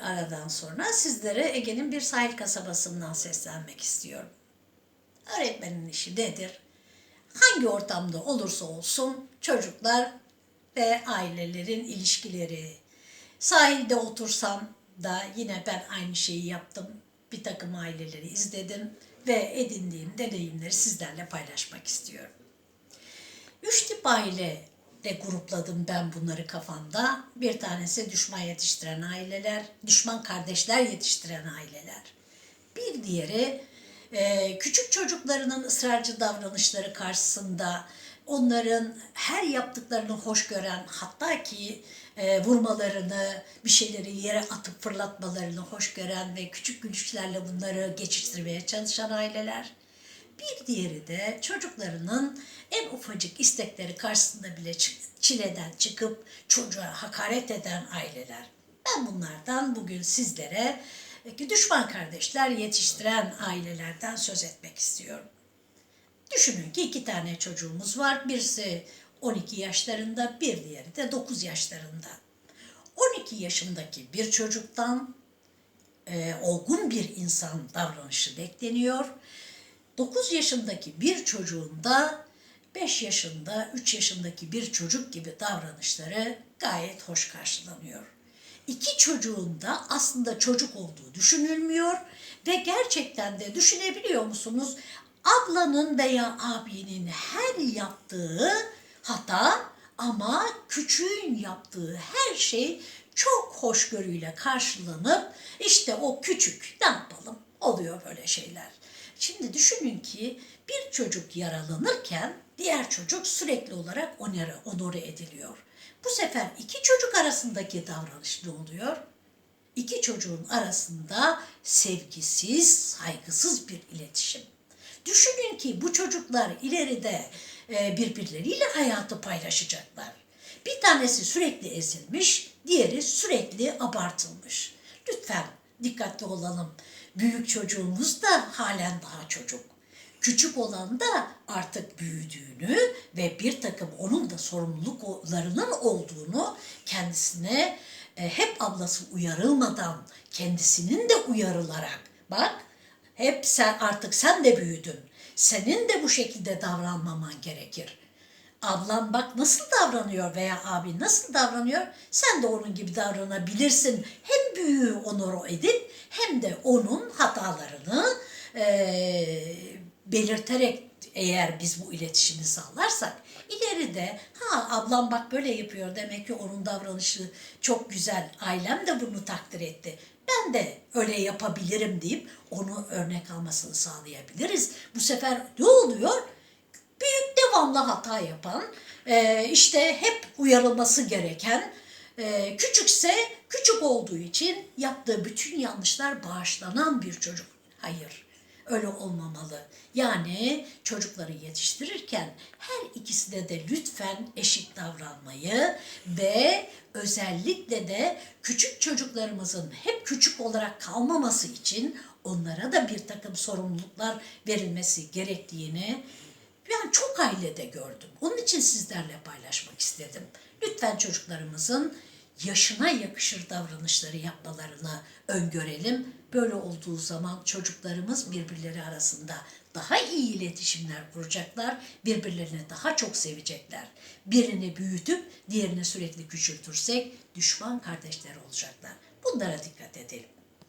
aradan sonra sizlere Ege'nin bir sahil kasabasından seslenmek istiyorum. Öğretmenin işi nedir? Hangi ortamda olursa olsun çocuklar ve ailelerin ilişkileri. Sahilde otursam da yine ben aynı şeyi yaptım. Bir takım aileleri izledim ve edindiğim deneyimleri sizlerle paylaşmak istiyorum. Üç tip aile de grupladım ben bunları kafamda. Bir tanesi düşman yetiştiren aileler, düşman kardeşler yetiştiren aileler. Bir diğeri e, küçük çocuklarının ısrarcı davranışları karşısında onların her yaptıklarını hoş gören hatta ki e, vurmalarını, bir şeyleri yere atıp fırlatmalarını hoş gören ve küçük gülüşlerle bunları geçiştirmeye çalışan aileler. Bir diğeri de çocuklarının en ufacık istekleri karşısında bile çileden çıkıp çocuğa hakaret eden aileler. Ben bunlardan bugün sizlere e, düşman kardeşler yetiştiren ailelerden söz etmek istiyorum. Düşünün ki iki tane çocuğumuz var. Birisi 12 yaşlarında, bir diğeri de 9 yaşlarında. 12 yaşındaki bir çocuktan e, olgun bir insan davranışı bekleniyor. 9 yaşındaki bir çocuğun da 5 yaşında, 3 yaşındaki bir çocuk gibi davranışları gayet hoş karşılanıyor. İki çocuğun da aslında çocuk olduğu düşünülmüyor ve gerçekten de düşünebiliyor musunuz? Ablanın veya abinin her yaptığı hata ama küçüğün yaptığı her şey çok hoşgörüyle karşılanıp işte o küçük ne yapalım oluyor böyle şeyler. Şimdi düşünün ki bir çocuk yaralanırken diğer çocuk sürekli olarak onore, onore ediliyor. Bu sefer iki çocuk arasındaki davranış ne oluyor? İki çocuğun arasında sevgisiz, saygısız bir iletişim. Düşünün ki bu çocuklar ileride e, birbirleriyle hayatı paylaşacaklar. Bir tanesi sürekli ezilmiş, diğeri sürekli abartılmış. Lütfen dikkatli olalım. Büyük çocuğumuz da halen daha çocuk. Küçük olan da artık büyüdüğünü ve bir takım onun da sorumluluklarının olduğunu kendisine e, hep ablası uyarılmadan kendisinin de uyarılarak bak hep sen artık sen de büyüdün. Senin de bu şekilde davranmaman gerekir. Ablan bak nasıl davranıyor veya abi nasıl davranıyor sen de onun gibi davranabilirsin. Hem büyüğü onuru edip hem de onun hatalarını eee, belirterek eğer biz bu iletişimi sağlarsak ileride ha ablam bak böyle yapıyor demek ki onun davranışı çok güzel ailem de bunu takdir etti ben de öyle yapabilirim deyip onu örnek almasını sağlayabiliriz. Bu sefer ne oluyor? Devamlı hata yapan, e, işte hep uyarılması gereken, e, küçükse küçük olduğu için yaptığı bütün yanlışlar bağışlanan bir çocuk. Hayır, öyle olmamalı. Yani çocukları yetiştirirken her ikisine de lütfen eşit davranmayı ve özellikle de küçük çocuklarımızın hep küçük olarak kalmaması için onlara da bir takım sorumluluklar verilmesi gerektiğini ben çok ailede gördüm. Onun için sizlerle paylaşmak istedim. Lütfen çocuklarımızın yaşına yakışır davranışları yapmalarını öngörelim. Böyle olduğu zaman çocuklarımız birbirleri arasında daha iyi iletişimler kuracaklar, birbirlerini daha çok sevecekler. Birini büyütüp diğerini sürekli küçültürsek düşman kardeşler olacaklar. Bunlara dikkat edelim.